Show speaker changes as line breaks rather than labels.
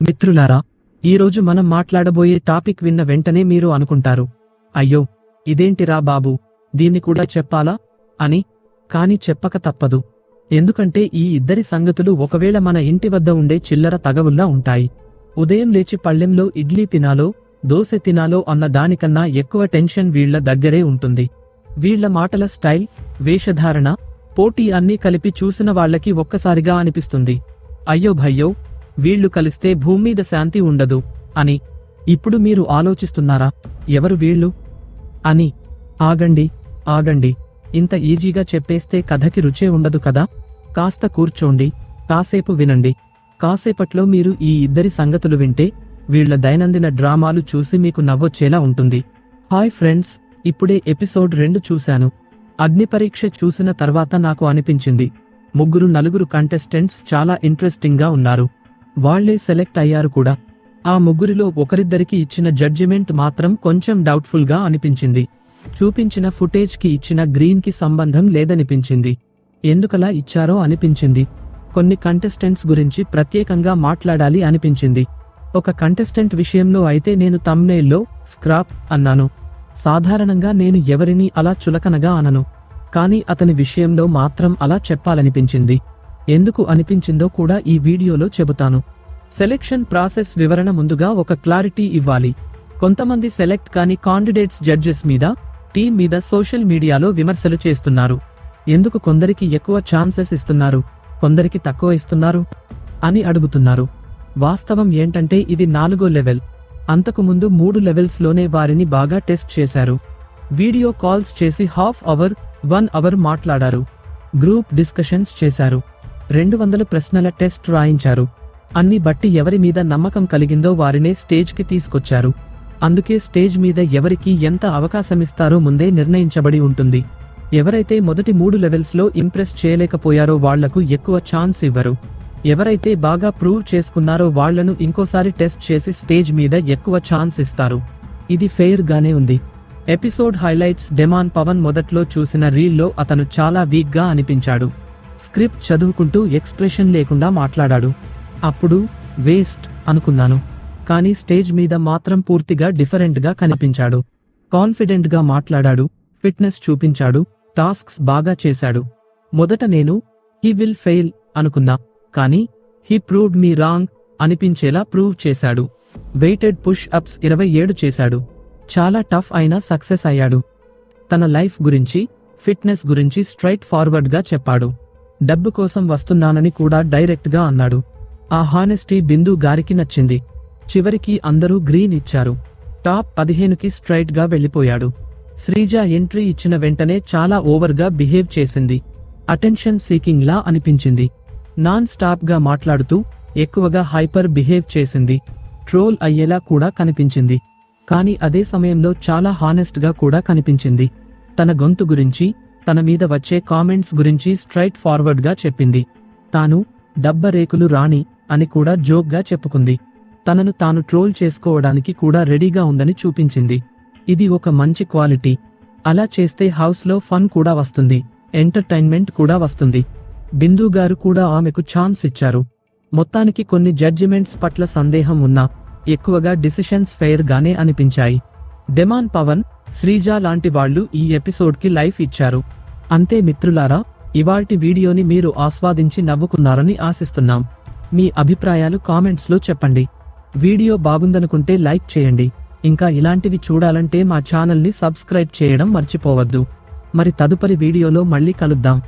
మిత్రులారా ఈరోజు మనం మాట్లాడబోయే టాపిక్ విన్న వెంటనే మీరు అనుకుంటారు అయ్యో ఇదేంటిరా బాబు దీన్ని కూడా చెప్పాలా అని కాని చెప్పక తప్పదు. ఎందుకంటే ఈ ఇద్దరి సంగతులు ఒకవేళ మన ఇంటి వద్ద ఉండే చిల్లర తగవుల్లా ఉంటాయి. ఉదయం లేచి పళ్ళెంలో ఇడ్లీ తినాలో దోశ తినాలో అన్న దానికన్నా ఎక్కువ టెన్షన్ వీళ్ళ దగ్గరే ఉంటుంది. వీళ్ళ మాటల స్టైల్ వేషధారణ పోటీ అన్నీ కలిపి చూసిన వాళ్ళకి ఒక్కసారిగా అనిపిస్తుంది. అయ్యో భయ్యో వీళ్ళు కలిస్తే భూమ్మీద శాంతి ఉండదు అని. ఇప్పుడు మీరు ఆలోచిస్తున్నారా? ఎవరు వీళ్ళు? అని. ఆగండి ఆగండి. ఇంత ఈజీగా చెప్పేస్తే కథకి రుచే ఉండదు కదా? కాస్త కూర్చోండి కాసేపు వినండి. కాసేపట్లో మీరు ఈ ఇద్దరి సంగతులు వింటే వీళ్ళ దైనందిన డ్రామాలు చూసి మీకు నవ్వొచ్చేలా ఉంటుంది. హాయ్ ఫ్రెండ్స్ ఇప్పుడే ఎపిసోడ్ రెండు చూశాను. అగ్నిపరీక్ష చూసిన తర్వాత నాకు అనిపించింది. ముగ్గురు నలుగురు కంటెస్టెంట్స్ చాలా ఇంట్రెస్టింగ్గా ఉన్నారు. వాళ్ళే సెలెక్ట్ అయ్యారు కూడా. ఆ ముగ్గురిలో ఒకరిద్దరికి ఇచ్చిన జడ్జిమెంట్ మాత్రం కొంచెం డౌట్ఫుల్గా అనిపించింది. చూపించిన ఫుటేజ్కి ఇచ్చిన గ్రీన్కి సంబంధం లేదనిపించింది. ఎందుకలా ఇచ్చారో అనిపించింది. కొన్ని కంటెస్టెంట్స్ గురించి ప్రత్యేకంగా మాట్లాడాలి అనిపించింది. ఒక కంటెస్టెంట్ విషయంలో అయితే నేను తమ్నేల్లో స్క్రాప్ అన్నాను. సాధారణంగా నేను ఎవరిని అలా చులకనగా అనను. కానీ అతని విషయంలో మాత్రం అలా చెప్పాలనిపించింది. ఎందుకు అనిపించిందో కూడా ఈ వీడియోలో చెబుతాను. సెలెక్షన్ ప్రాసెస్ వివరణ ముందుగా ఒక క్లారిటీ ఇవ్వాలి. కొంతమంది సెలెక్ట్ కాని కాండిడేట్స్ జడ్జెస్ మీద టీం మీద సోషల్ మీడియాలో విమర్శలు చేస్తున్నారు. ఎందుకు కొందరికి ఎక్కువ ఛాన్సెస్ ఇస్తున్నారు? కొందరికి తక్కువ ఇస్తున్నారు? అని అడుగుతున్నారు. వాస్తవం ఏంటంటే ఇది నాలుగో లెవెల్. అంతకు ముందు మూడు లెవెల్స్లోనే వారిని బాగా టెస్ట్ చేశారు. వీడియో కాల్స్ చేసి హాఫ్ అవర్ వన్ అవర్ మాట్లాడారు. గ్రూప్ డిస్కషన్స్ చేశారు. రెండు వందల ప్రశ్నల టెస్ట్ రాయించారు. అన్ని బట్టి ఎవరి మీద నమ్మకం కలిగిందో వారినే స్టేజ్కి తీసుకొచ్చారు. అందుకే స్టేజ్ మీద ఎవరికి ఎంత అవకాశమిస్తారో ముందే నిర్ణయించబడి ఉంటుంది. ఎవరైతే మొదటి మూడు లెవెల్స్లో ఇంప్రెస్ చేయలేకపోయారో వాళ్ళకు ఎక్కువ ఛాన్స్ ఇవ్వరు. ఎవరైతే బాగా ప్రూవ్ చేసుకున్నారో వాళ్ళను ఇంకోసారి టెస్ట్ చేసి స్టేజ్ మీద ఎక్కువ ఛాన్స్ ఇస్తారు. ఇది ఫెయిర్ గానే ఉంది. ఎపిసోడ్ హైలైట్స్ డెమాన్ పవన్ మొదట్లో చూసిన రీల్లో అతను చాలా వీక్గా అనిపించాడు. స్క్రిప్ట్ చదువుకుంటూ ఎక్స్ప్రెషన్ లేకుండా మాట్లాడాడు. అప్పుడు వేస్ట్ అనుకున్నాను. కానీ స్టేజ్ మీద మాత్రం పూర్తిగా డిఫరెంట్గా కనిపించాడు. కాన్ఫిడెంట్గా మాట్లాడాడు ఫిట్నెస్ చూపించాడు టాస్క్స్ బాగా చేశాడు. మొదట నేను హీ విల్ ఫెయిల్ అనుకున్నా. కానీ హీ ప్రూవ్డ్ మీ రాంగ్ అనిపించేలా ప్రూవ్ చేశాడు. వెయిటెడ్ పుష్ అప్స్ ఇరవై ఏడు చేశాడు. చాలా టఫ్ అయినా సక్సెస్ అయ్యాడు. తన లైఫ్ గురించి ఫిట్నెస్ గురించి స్ట్రైట్ ఫార్వర్డ్గా చెప్పాడు. డబ్బు కోసం వస్తున్నానని కూడా డైరెక్ట్గా అన్నాడు. ఆ హానెస్టీ బిందు గారికి నచ్చింది. చివరికి అందరూ గ్రీన్ ఇచ్చారు. టాప్ పదిహేనుకి స్ట్రైట్గా వెళ్ళిపోయాడు. శ్రీజ ఎంట్రీ ఇచ్చిన వెంటనే చాలా ఓవర్గా బిహేవ్ చేసింది. అటెన్షన్ సీకింగ్లా అనిపించింది. నాన్ స్టాప్గా మాట్లాడుతూ ఎక్కువగా హైపర్ బిహేవ్ చేసింది. ట్రోల్ అయ్యేలా కూడా కనిపించింది. కానీ అదే సమయంలో చాలా హానెస్ట్గా కూడా కనిపించింది. తన గొంతు గురించి తన మీద వచ్చే కామెంట్స్ గురించి స్ట్రైట్ ఫార్వర్డ్గా చెప్పింది. తాను డబ్బరేకులు రాణి అని కూడా జోక్గా చెప్పుకుంది. తనను తాను ట్రోల్ చేసుకోవడానికి కూడా రెడీగా ఉందని చూపించింది. ఇది ఒక మంచి క్వాలిటీ. అలా చేస్తే హౌస్లో ఫన్ కూడా వస్తుంది. ఎంటర్టైన్మెంట్ కూడా వస్తుంది. బిందు గారు కూడా ఆమెకు ఛాన్స్ ఇచ్చారు. మొత్తానికి కొన్ని జడ్జిమెంట్స్ పట్ల సందేహం ఉన్నా ఎక్కువగా డిసిషన్స్ ఫెయిర్గానే అనిపించాయి. డెమాన్ పవన్ శ్రీజ లాంటి వాళ్ళు ఈ ఎపిసోడ్కి లైఫ్ ఇచ్చారు. అంతే మిత్రులారా ఇవాల్టి వీడియోని మీరు ఆస్వాదించి నవ్వుకున్నారని ఆశిస్తున్నాం. మీ అభిప్రాయాలు కామెంట్స్లో చెప్పండి. వీడియో బాగుందనుకుంటే లైక్ చేయండి. ఇంకా ఇలాంటివి చూడాలంటే మా ఛానల్ని సబ్స్క్రైబ్ చేయడం మర్చిపోవద్దు. మరి తదుపరి వీడియోలో మళ్ళీ కలుద్దాం.